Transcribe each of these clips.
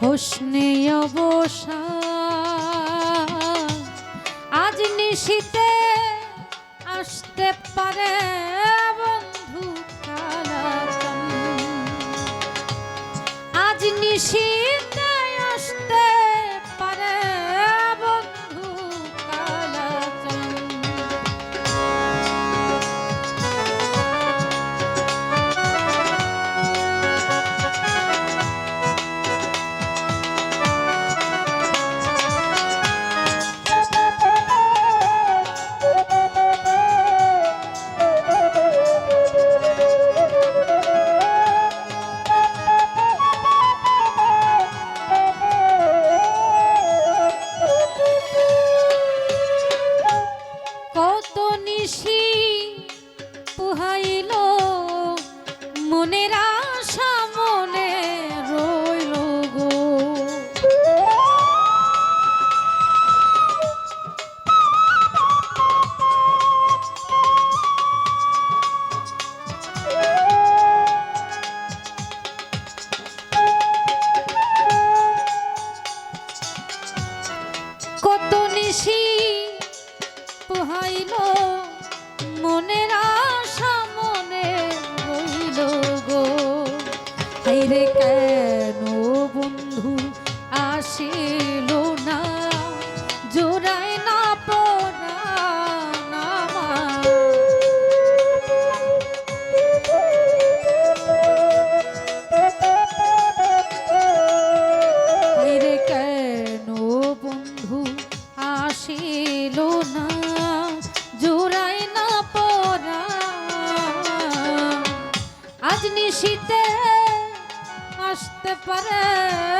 হোসনে আজ নিশিতে আসতে পারে বন্ধু আজ নিশি নিশি পুহাইল মনের আশা মনে রইল গো। কত নিশি পোহাইল মনের পারে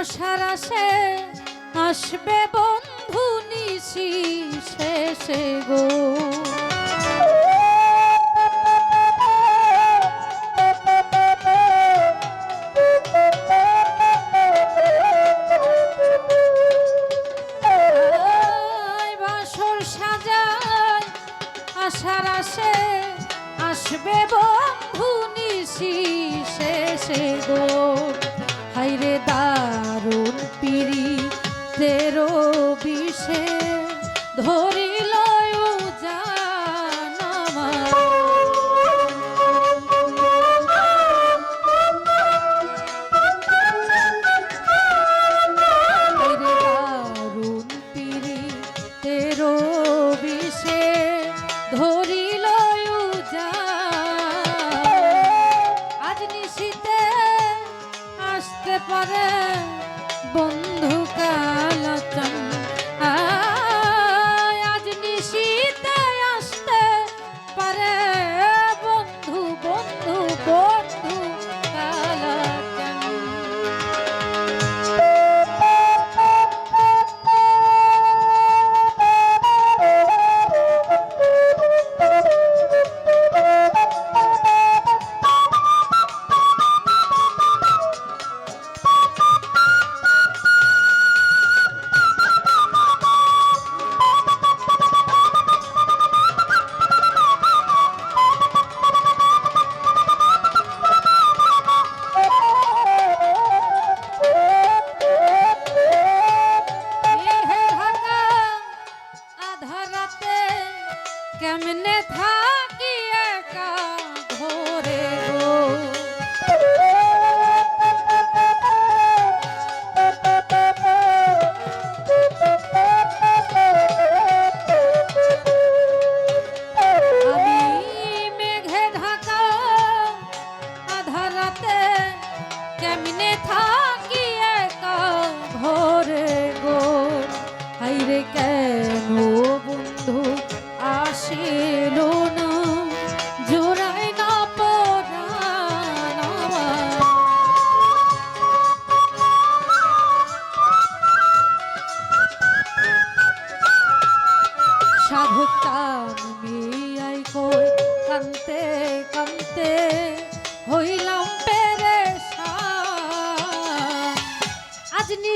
আশার আসে আসবে বন্ধু নিশি শেষে গো। আশার আসে আসবে বন্ধু নিশি শেষে গো।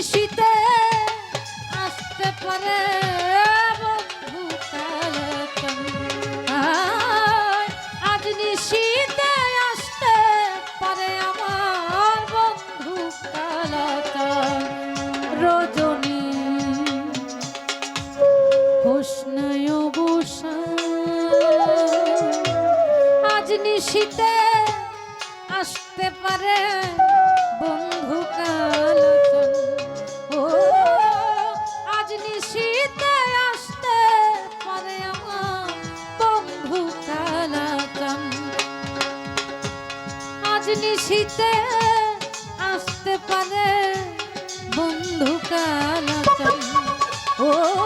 নিশিতে আসতে পারে আজ নিশিতে আসতে পারে আমার রজনী হোসনায় বসা আজ নিশিতে আসতে পারে নিশিতে আসতে পারে বন্ধু কালাচান ও